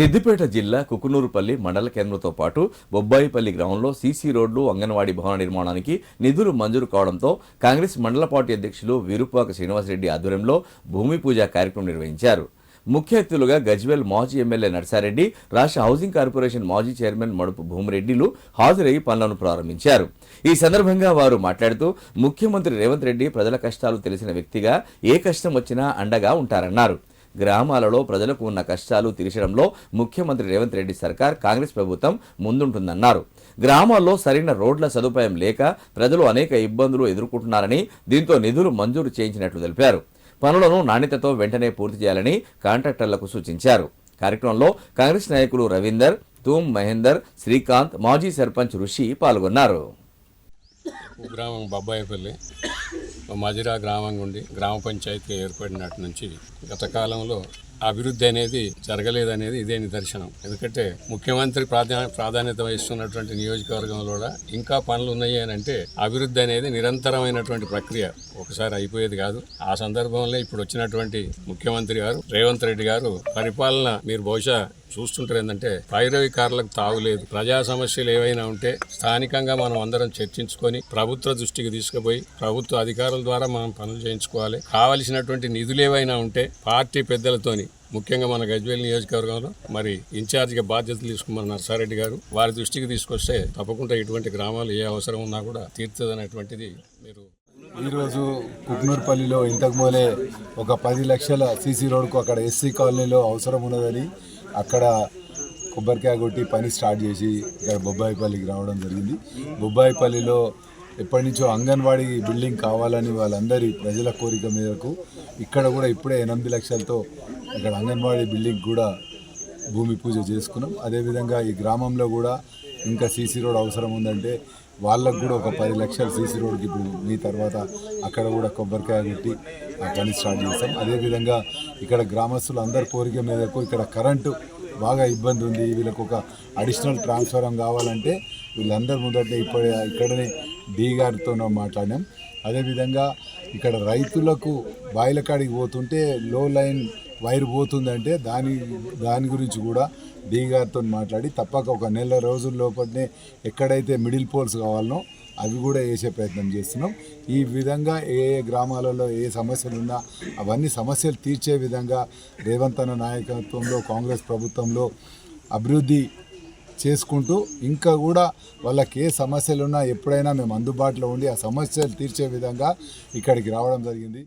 సిద్దిపేట జిల్లా కుకునూరుపల్లి మండల కేంద్రంతో పాటు బొబ్బాయిపల్లి గ్రామంలో సీసీ రోడ్లు అంగన్వాడీ భవన నిర్మాణానికి నిధులు మంజూరు కావడంతో కాంగ్రెస్ మండల పార్టీ అధ్యక్షులు వీరుపాక శ్రీనివాసరెడ్డి ఆధ్వర్యంలో భూమి పూజ కార్యక్రమం నిర్వహించారు. ముఖ్య అతిథులుగా గజ్వేల్ మాజీ ఎమ్మెల్యే నర్సారెడ్డి రాష్ట్ర హౌసింగ్ కార్పొరేషన్ మాజీ చైర్మన్ మడుపు భూమిరెడ్డిలు హాజరై పనులను ప్రారంభించారు. ఈ సందర్భంగా వారు మాట్లాడుతూ ముఖ్యమంత్రి రేవంత్ రెడ్డి ప్రజల కష్టాలు తెలిసిన వ్యక్తిగా ఏ కష్టం వచ్చినా అండగా ఉంటారన్నారు. గ్రామాలలో ప్రజలకు ఉన్న కష్టాలు తీర్చడంలో ముఖ్యమంత్రి రేవంత్ రెడ్డి సర్కార్ కాంగ్రెస్ ప్రభుత్వం ముందుంటుందన్నారు. గ్రామాల్లో సరైన రోడ్ల సదుపాయం లేక ప్రజలు అనేక ఇబ్బందులు ఎదుర్కొంటున్నారని దీంతో నిధులు మంజూరు చేయించినట్లు తెలిపారు. పనులను నాణ్యతతో వెంటనే పూర్తి చేయాలని కాంట్రాక్టర్లకు సూచించారు. కార్యక్రమంలో కాంగ్రెస్ నాయకులు రవీందర్ తూమ్ మహేందర్ శ్రీకాంత్ మాజీ సర్పంచ్ ఋషి పాల్గొన్నారు. గ్రామం బొబ్బాయిపల్లి. మజిరా గ్రామం నుండి గ్రామ పంచాయతీ ఏర్పడినట్టు నుంచి గత కాలంలో అభివృద్ధి అనేది జరగలేదనేది ఇదే నిదర్శనం. ఎందుకంటే ముఖ్యమంత్రి ప్రాధాన్య ప్రాధాన్యత వహిస్తున్నటువంటి నియోజకవర్గంలో కూడా ఇంకా పనులు ఉన్నాయి అని అంటే అభివృద్ధి అనేది నిరంతరమైనటువంటి ప్రక్రియ. ఒకసారి అయిపోయేది కాదు. ఆ సందర్భంలో ఇప్పుడు వచ్చినటువంటి ముఖ్యమంత్రి గారు రేవంత్ రెడ్డి గారు పరిపాలన మీరు బహుశా చూస్తుంటారు ఏంటంటే పైరవికారులకు తావులేదు ప్రజా సమస్యలు ఏవైనా ఉంటే స్థానికంగా మనం అందరం చర్చించుకొని ప్రభుత్వ దృష్టికి తీసుకుపోయి ప్రభుత్వ అధికారుల ద్వారా మనం పనులు చేయించుకోవాలి. కావలసినటువంటి నిధులు ఏవైనా ఉంటే పార్టీ పెద్దలతోని ముఖ్యంగా మన గజ్వేల్ నియోజకవర్గంలో మరి ఇన్ఛార్జిగా బాధ్యతలు తీసుకున్న నర్సారెడ్డి గారు వారి దృష్టికి తీసుకొస్తే తప్పకుండా ఇటువంటి గ్రామాలు ఏ అవసరం ఉన్నా కూడా తీర్చదనేటువంటిది మీరు ఈరోజు కుక్నూర్పల్లిలో ఇంతకు ఒక పది లక్షల సీసీ రోడ్కు అక్కడ ఎస్సీ కాలనీలో అవసరం ఉన్నదని అక్కడ కొబ్బరికాయ కొట్టి పని స్టార్ట్ చేసి ఇక్కడ బొబ్బాయిపల్లికి రావడం జరిగింది. బొబ్బాయిపల్లిలో ఎప్పటి నుంచో అంగన్వాడీ బిల్డింగ్ కావాలని వాళ్ళందరి ప్రజల కోరిక మేరకు ఇక్కడ కూడా ఇప్పుడే ఎనిమిది లక్షలతో ఇక్కడ అంగన్వాడీ బిల్డింగ్ కూడా భూమి పూజ చేసుకున్నాం. అదేవిధంగా ఈ గ్రామంలో కూడా ఇంకా సీసీ రోడ్ అవసరం ఉందంటే వాళ్ళకు కూడా ఒక పది లక్షలు సీసీ రోడ్కి ఇప్పుడు మీ తర్వాత అక్కడ కూడా కొబ్బరికాయ పెట్టి ఆ పని స్టార్ట్ చేస్తాం. అదేవిధంగా ఇక్కడ గ్రామస్తులు అందరి కోరిక మేరకు ఇక్కడ కరెంటు బాగా ఇబ్బంది ఉంది. వీళ్ళకు ఒక అడిషనల్ ట్రాన్స్ఫారం కావాలంటే వీళ్ళందరూ ముందట ఇప్పుడే ఇక్కడనే డీ గారితోనో మాట్లాడినాం. అదేవిధంగా ఇక్కడ రైతులకు బాయిల కాడికి పోతుంటే లో లైన్ వైర్ పోతుందంటే దాని దాని గురించి కూడా డీ గారితో మాట్లాడి తప్పక ఒక నెల రోజుల లోపలనే ఎక్కడైతే మిడిల్ పోల్స్ కావాలనో అవి కూడా వేసే ప్రయత్నం చేస్తున్నాం. ఈ విధంగా ఏ ఏ గ్రామాలలో ఏ సమస్యలు ఉన్నా అవన్నీ సమస్యలు తీర్చే విధంగా రేవంత్ అన్న నాయకత్వంలో కాంగ్రెస్ ప్రభుత్వంలో అభివృద్ధి చేసుకుంటూ ఇంకా కూడా వాళ్ళకి ఏ సమస్యలు ఉన్నా ఎప్పుడైనా మేము అందుబాటులో ఉండి ఆ సమస్యలు తీర్చే విధంగా ఇక్కడికి రావడం జరిగింది.